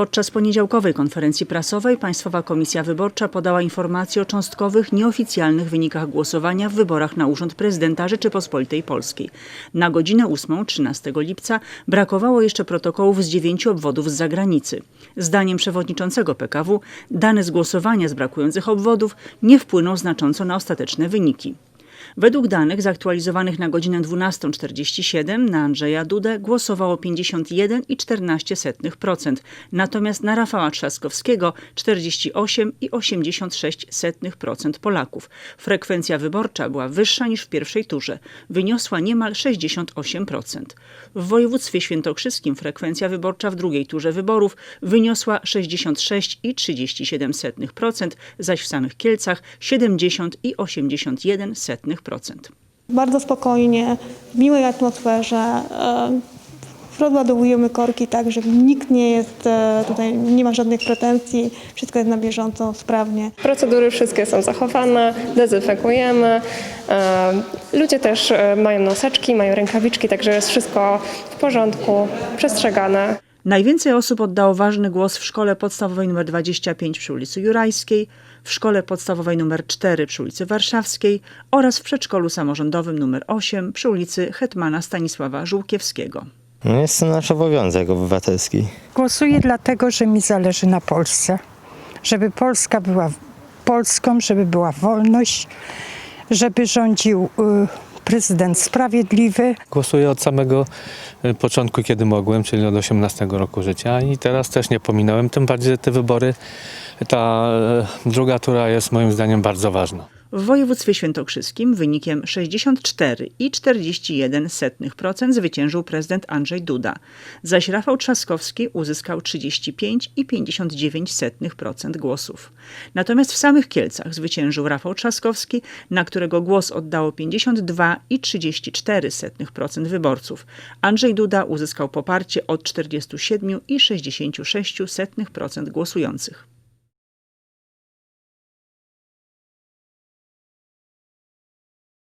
Podczas poniedziałkowej konferencji prasowej Państwowa Komisja Wyborcza podała informację o cząstkowych, nieoficjalnych wynikach głosowania w wyborach na urząd prezydenta Rzeczypospolitej Polskiej. Na godzinę 8, 13 lipca brakowało jeszcze protokołów z dziewięciu obwodów z zagranicy. Zdaniem przewodniczącego PKW dane z głosowania z brakujących obwodów nie wpłyną znacząco na ostateczne wyniki. Według danych zaktualizowanych na godzinę 12.47 na Andrzeja Dudę głosowało 51,14%, natomiast na Rafała Trzaskowskiego 48,86% Polaków. Frekwencja wyborcza była wyższa niż w pierwszej turze, wyniosła niemal 68%. W województwie świętokrzyskim frekwencja wyborcza w drugiej turze wyborów wyniosła 66,37%, zaś w samych Kielcach 70,81%. Bardzo spokojnie, w miłej atmosferze. e, Rozładowujemy korki tak, że nikt nie jest e, tutaj, nie ma żadnych pretensji, wszystko jest na bieżąco, sprawnie. Procedury wszystkie są zachowane, dezynfekujemy. E, Ludzie też mają noseczki, mają rękawiczki, także jest wszystko w porządku, przestrzegane. Najwięcej osób oddało ważny głos w szkole podstawowej nr 25 przy ulicy Jurajskiej, w szkole podstawowej nr 4 przy ulicy Warszawskiej oraz w przedszkolu samorządowym nr 8 przy ulicy Hetmana Stanisława Żółkiewskiego. No jest to nasz obowiązek obywatelski. Głosuję dlatego, że mi zależy na Polsce. Żeby Polska była Polską, żeby była wolność, żeby rządził y, prezydent sprawiedliwy. Głosuję od samego y, początku, kiedy mogłem, czyli od 18 roku życia i teraz też nie pominąłem, tym bardziej, że te wybory, ta e, druga tura jest moim zdaniem bardzo ważna. W województwie świętokrzyskim wynikiem 64,41% zwyciężył prezydent Andrzej Duda, zaś Rafał Trzaskowski uzyskał 35,59% głosów. Natomiast w samych Kielcach zwyciężył Rafał Trzaskowski, na którego głos oddało 52,34% wyborców. Andrzej Duda uzyskał poparcie od 47,66% głosujących.